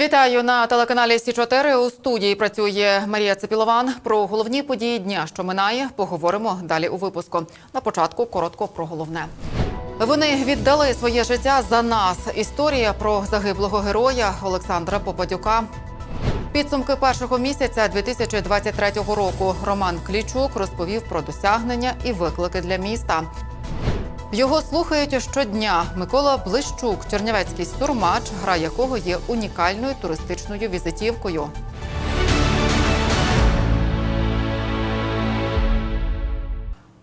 Вітаю на телеканалі Сі 4 У студії працює Марія Цепілован. Про головні події дня, що минає, поговоримо далі у випуску. На початку коротко про головне. Вони віддали своє життя за нас. Історія про загиблого героя Олександра Попадюка. Підсумки першого місяця 2023 року Роман Клічук розповів про досягнення і виклики для міста. Його слухають щодня. Микола Блищук, чернівецький сурмач, гра якого є унікальною туристичною візитівкою.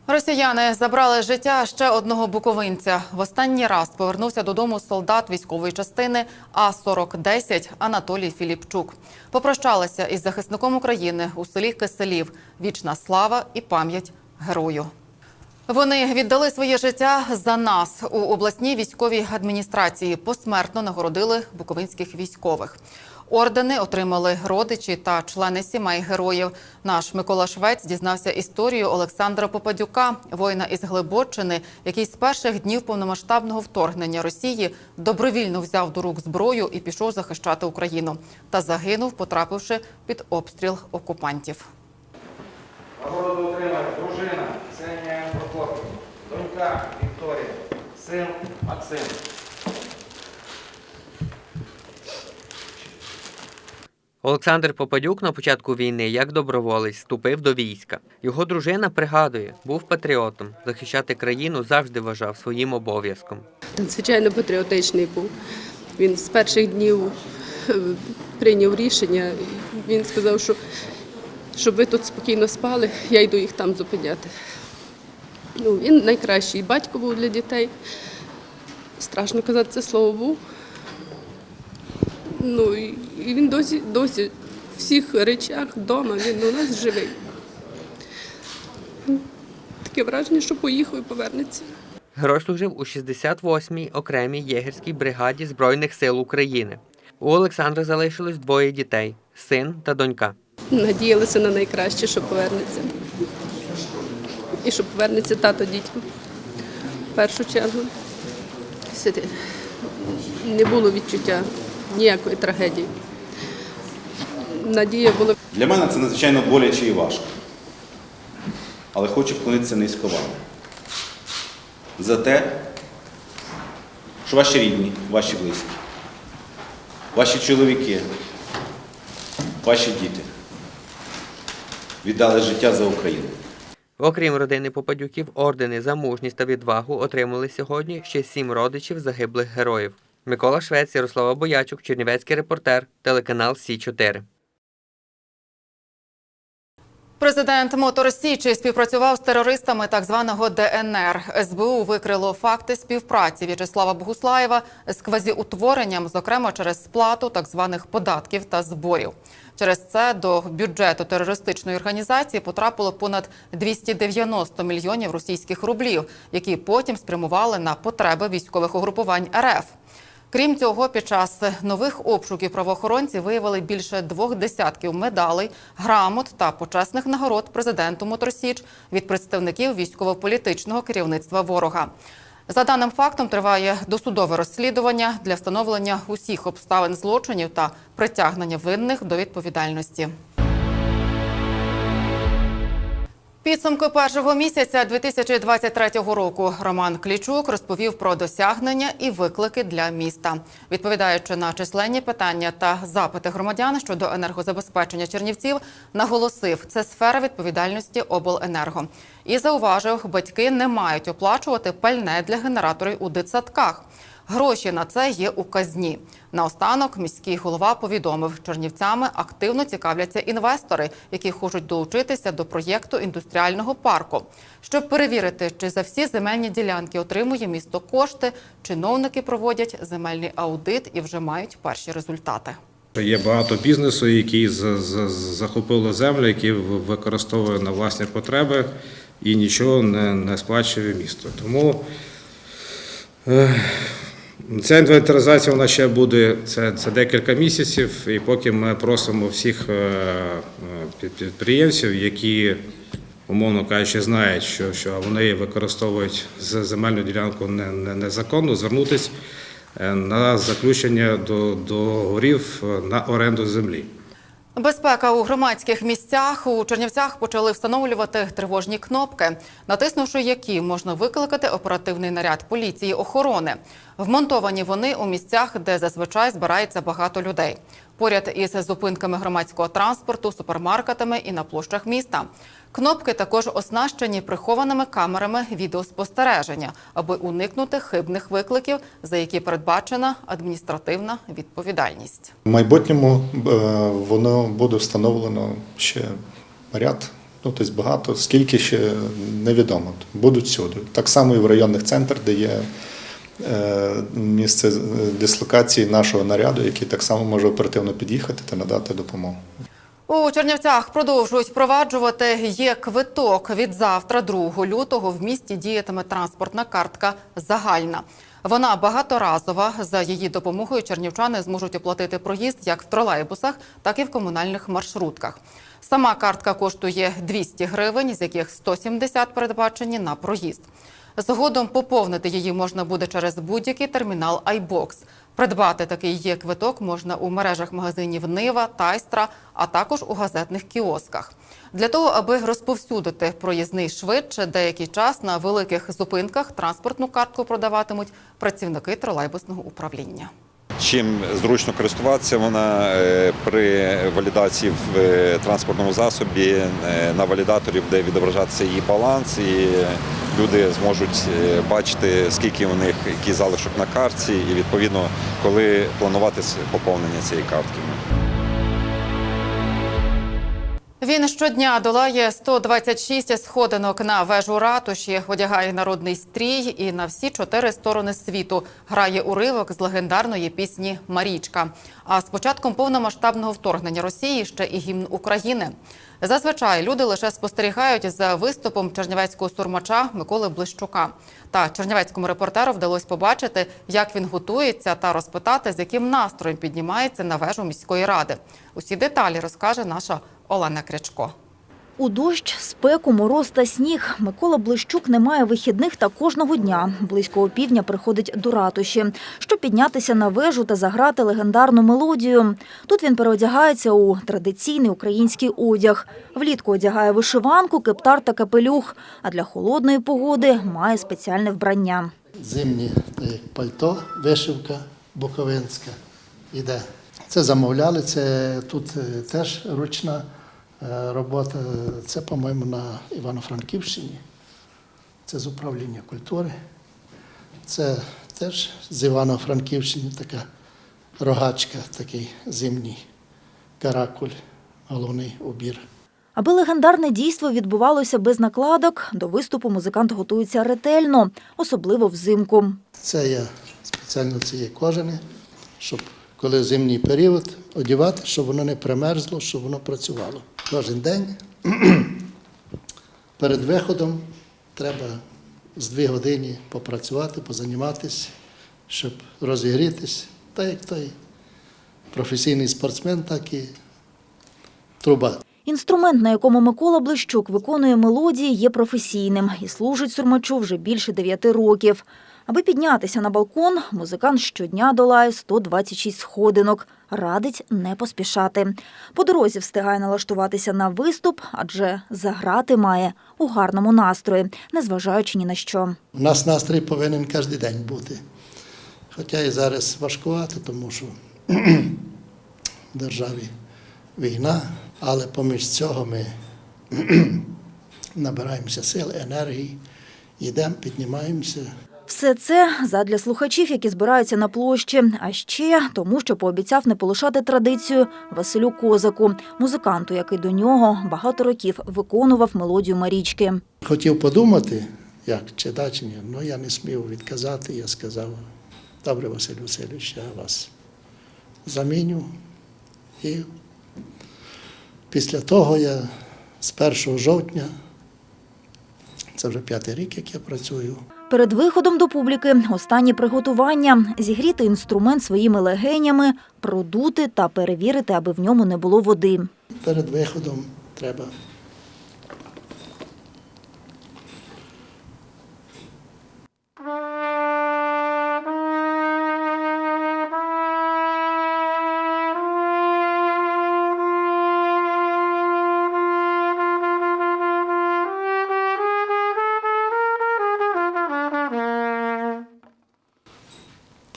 Росіяни забрали життя ще одного буковинця. В останній раз повернувся додому солдат військової частини А 4010 Анатолій Філіпчук. Попрощалися із захисником України у селі Киселів. Вічна слава і пам'ять герою. Вони віддали своє життя за нас у обласній військовій адміністрації. Посмертно нагородили буковинських військових. Ордени отримали родичі та члени сімей героїв. Наш Микола Швець дізнався історію Олександра Попадюка, воїна із Глибоччини, який з перших днів повномасштабного вторгнення Росії добровільно взяв до рук зброю і пішов захищати Україну. Та загинув, потрапивши під обстріл окупантів. Донька Вікторія, син Максим. Олександр Попадюк на початку війни як доброволець вступив до війська. Його дружина пригадує, був патріотом. Захищати країну завжди вважав своїм обов'язком. Надзвичайно патріотичний був. Він з перших днів е, прийняв рішення. Він сказав, що щоб ви тут спокійно спали, я йду їх там зупиняти. Ну, він найкращий батько був для дітей. Страшно казати це слово був. Ну і він досі, досі в всіх речах вдома, він у нас живий. Таке враження, що поїхав і повернеться. Герой служив у 68-й окремій єгерській бригаді Збройних сил України. У Олександра залишилось двоє дітей син та донька. Надіялися на найкраще, що повернеться. І що повернеться тато дітям. В першу чергу. Не було відчуття ніякої трагедії. Надія була Для мене це надзвичайно боляче і важко. Але хочу вклонитися низько вам. За те, що ваші рідні, ваші близькі, ваші чоловіки, ваші діти віддали життя за Україну. Окрім родини Попадюків, ордени за мужність та відвагу отримали сьогодні ще сім родичів загиблих героїв. Микола Швець, Ярослава Боячук, Чернівецький репортер, телеканал Сі 4 Президент Мотор Січі співпрацював з терористами так званого ДНР. СБУ викрило факти співпраці В'ячеслава Богуслаєва з квазіутворенням, зокрема через сплату так званих податків та зборів. Через це до бюджету терористичної організації потрапило понад 290 мільйонів російських рублів, які потім спрямували на потреби військових угрупувань РФ. Крім цього, під час нових обшуків правоохоронці виявили більше двох десятків медалей, грамот та почесних нагород президенту Моторсіч від представників військово-політичного керівництва ворога. За даним фактом триває досудове розслідування для встановлення усіх обставин злочинів та притягнення винних до відповідальності. Підсумки першого місяця 2023 року Роман Клічук розповів про досягнення і виклики для міста. Відповідаючи на численні питання та запити громадян щодо енергозабезпечення Чернівців, наголосив, це сфера відповідальності обленерго. І зауважив, батьки не мають оплачувати пальне для генераторів у дитсадках. Гроші на це є у казні. Наостанок міський голова повідомив, чернівцями активно цікавляться інвестори, які хочуть долучитися до проєкту індустріального парку. Щоб перевірити, чи за всі земельні ділянки отримує місто кошти, чиновники проводять земельний аудит і вже мають перші результати. Є багато бізнесу, які захопили землю, які використовує на власні потреби і нічого не, не сплачує місто. Тому е, ця інвентаризація вона ще буде це, це декілька місяців, і поки ми просимо всіх е, е, під- підприємців, які умовно кажучи, знають, що, що вони використовують земельну ділянку не- не- незаконно, звернутися е, на заключення до- договорів на оренду землі. Безпека у громадських місцях у Чернівцях почали встановлювати тривожні кнопки, натиснувши які можна викликати оперативний наряд поліції охорони. Вмонтовані вони у місцях, де зазвичай збирається багато людей. Поряд із зупинками громадського транспорту, супермаркетами і на площах міста. Кнопки також оснащені прихованими камерами відеоспостереження, аби уникнути хибних викликів, за які передбачена адміністративна відповідальність. В майбутньому е, воно буде встановлено ще ряд, ну тобто багато, скільки ще невідомо. Будуть всюди. Так само і в районних центрах, де є е, місце е, дислокації нашого наряду, який так само може оперативно під'їхати та надати допомогу. У Чернівцях продовжують впроваджувати є квиток. Від завтра, 2 лютого, в місті діятиме транспортна картка загальна. Вона багаторазова. За її допомогою чернівчани зможуть оплатити проїзд як в тролейбусах, так і в комунальних маршрутках. Сама картка коштує 200 гривень, з яких 170 передбачені на проїзд. Згодом поповнити її можна буде через будь-який термінал iBox. Придбати такий є квиток можна у мережах магазинів Нива, Тайстра, а також у газетних кіосках. Для того, аби розповсюдити проїзний швидше, деякий час на великих зупинках транспортну картку продаватимуть працівники тролейбусного управління. Чим зручно користуватися, вона е, при валідації в е, транспортному засобі е, на валідаторі буде відображатися її баланс, і люди зможуть е, бачити, скільки у них який залишок на картці, і відповідно, коли планувати поповнення цієї картки. Він щодня долає 126 сходинок на вежу ратуші, одягає народний стрій і на всі чотири сторони світу грає уривок з легендарної пісні Марічка. А з початком повномасштабного вторгнення Росії ще і гімн України. Зазвичай люди лише спостерігають за виступом чернівецького сурмача Миколи Блищука. Та чернівецькому репортеру вдалося побачити, як він готується, та розпитати, з яким настроєм піднімається на вежу міської ради. Усі деталі розкаже наша Олена Крячко. У дощ, спеку, мороз та сніг Микола Блищук не має вихідних та кожного дня близько опівдня приходить до ратуші, щоб піднятися на вежу та заграти легендарну мелодію. Тут він переодягається у традиційний український одяг. Влітку одягає вишиванку, кептар та капелюх, а для холодної погоди має спеціальне вбрання. зимні пальто, вишивка буковинська іде. Це замовляли, це тут е, теж ручна е, робота. Це, по-моєму, на Івано-Франківщині. Це з управління культури. Це теж з Івано-Франківщини така рогачка, такий зимній каракуль, головний убір. Аби легендарне дійство відбувалося без накладок, до виступу музикант готується ретельно, особливо взимку. Це я спеціально ці є кожани, щоб коли зимній період одягати, щоб воно не примерзло, щоб воно працювало. Кожен день перед виходом треба з дві години попрацювати, позаніматися, щоб розігрітись. Так як той професійний спортсмен, так і труба. Інструмент, на якому Микола Блищук виконує мелодії, є професійним і служить сурмачу вже більше дев'яти років. Аби піднятися на балкон, музикант щодня долає 126 сходинок. Радить не поспішати. По дорозі встигає налаштуватися на виступ, адже заграти має у гарному настрої, незважаючи ні на що. У нас настрій повинен кожен день бути. Хоча і зараз важкувато, тому що в державі війна, але поміж цього ми набираємося сил, енергії, йдемо, піднімаємося. Все це задля слухачів, які збираються на площі, а ще тому, що пообіцяв не полишати традицію Василю Козаку, музиканту, який до нього багато років виконував мелодію Марічки. Хотів подумати, як чи да, чи ні, але я не смів відказати. Я сказав, добре, Василь Васильович, я вас заміню. І після того я з 1 жовтня, це вже п'ятий рік, як я працюю, Перед виходом до публіки останні приготування зігріти інструмент своїми легенями, продути та перевірити, аби в ньому не було води. перед виходом треба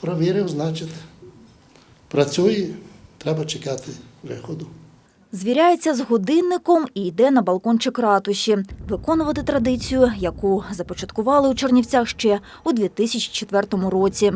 провірив, значить, працює, треба чекати виходу. Звіряється з годинником і йде на балкончик ратуші, виконувати традицію, яку започаткували у Чернівцях ще у 2004 році.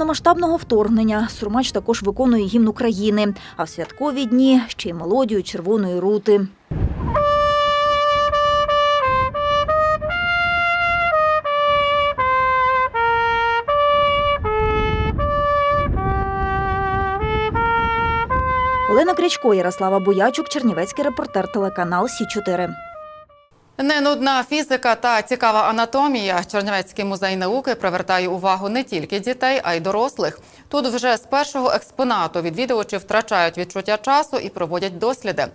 Повномасштабного вторгнення. Сурмач також виконує гімн України, а в святкові дні ще й мелодію червоної рути. Олена Крячко, Ярослава Боячук, Чернівецький репортер, телеканал Сі 4 Не нудна фізика та цікава анатомія. Чернівецький музей науки привертає увагу не тільки дітей, а й дорослих. Тут вже з першого експонату відвідувачі втрачають відчуття часу і проводять досліди.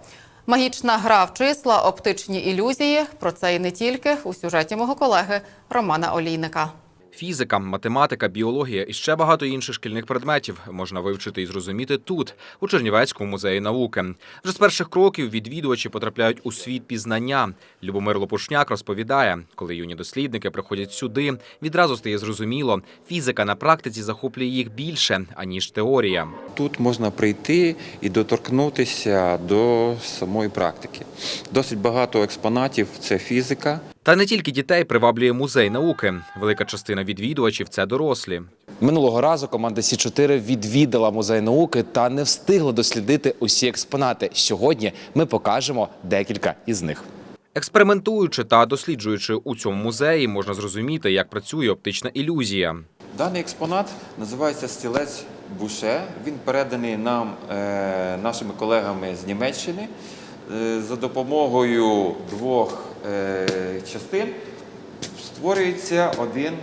Магічна гра в числа, оптичні ілюзії. Про це і не тільки у сюжеті мого колеги Романа Олійника. Фізика, математика, біологія і ще багато інших шкільних предметів можна вивчити і зрозуміти тут, у Чернівецькому музеї науки. Вже з перших кроків відвідувачі потрапляють у світ пізнання. Любомир Лопушняк розповідає, коли юні дослідники приходять сюди, відразу стає зрозуміло, фізика на практиці захоплює їх більше аніж теорія. Тут можна прийти і доторкнутися до самої практики. Досить багато експонатів це фізика. Та не тільки дітей приваблює музей науки. Велика частина відвідувачів це дорослі. Минулого разу команда Сі 4 відвідала музей науки та не встигла дослідити усі експонати. Сьогодні ми покажемо декілька із них. Експериментуючи та досліджуючи у цьому музеї, можна зрозуміти, як працює оптична ілюзія. Даний експонат називається стілець Буше. Він переданий нам е, нашими колегами з Німеччини за допомогою двох е, частин. Створюється один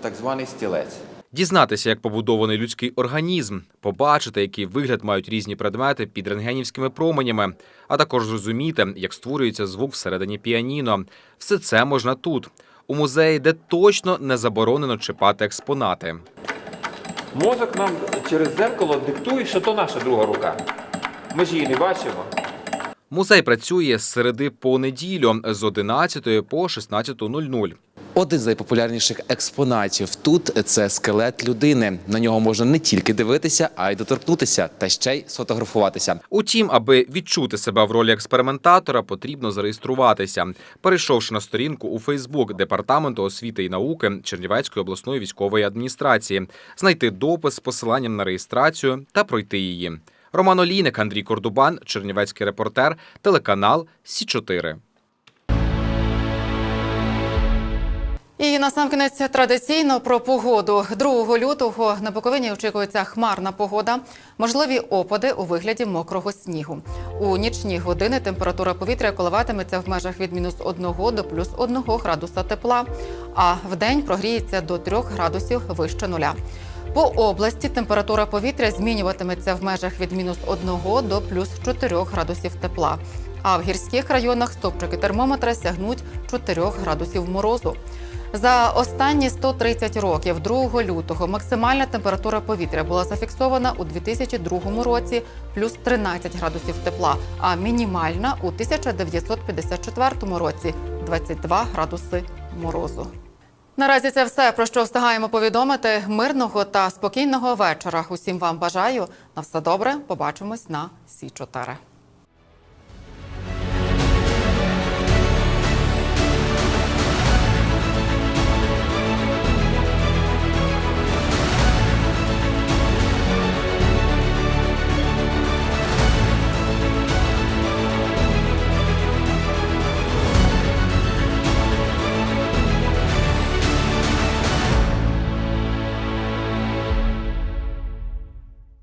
так званий стілець. Дізнатися, як побудований людський організм, побачити, який вигляд мають різні предмети під рентгенівськими променями, а також зрозуміти, як створюється звук всередині піаніно. Все це можна тут, у музеї, де точно не заборонено чіпати експонати. Мозок нам через дзеркало диктує, що то наша друга рука. Ми ж її не бачимо. Музей працює з середи по неділю з 11 по 16.00. Один з найпопулярніших експонатів тут це скелет людини. На нього можна не тільки дивитися, а й доторкнутися, та ще й сфотографуватися. Утім, аби відчути себе в ролі експериментатора, потрібно зареєструватися. Перейшовши на сторінку у Фейсбук департаменту освіти і науки Чернівецької обласної військової адміністрації, знайти допис з посиланням на реєстрацію та пройти її. Роман Олійник, Андрій Кордубан, Чернівецький репортер, телеканал Сі 4 І насамкінець традиційно про погоду. 2 лютого на Буковині очікується хмарна погода, можливі опади у вигляді мокрого снігу. У нічні години температура повітря коливатиметься в межах від мінус 1 до плюс 1 градуса тепла, а вдень прогріється до 3 градусів вище нуля. По області температура повітря змінюватиметься в межах від мінус 1 до плюс 4 градусів тепла. А в гірських районах стопчики термометра сягнуть 4 градусів морозу. За останні 130 років, 2 лютого, максимальна температура повітря була зафіксована у 2002 році плюс 13 градусів тепла, а мінімальна у 1954 році 22 градуси морозу. Наразі це все про що встигаємо повідомити. Мирного та спокійного вечора. Усім вам бажаю на все добре. Побачимось на Сі 4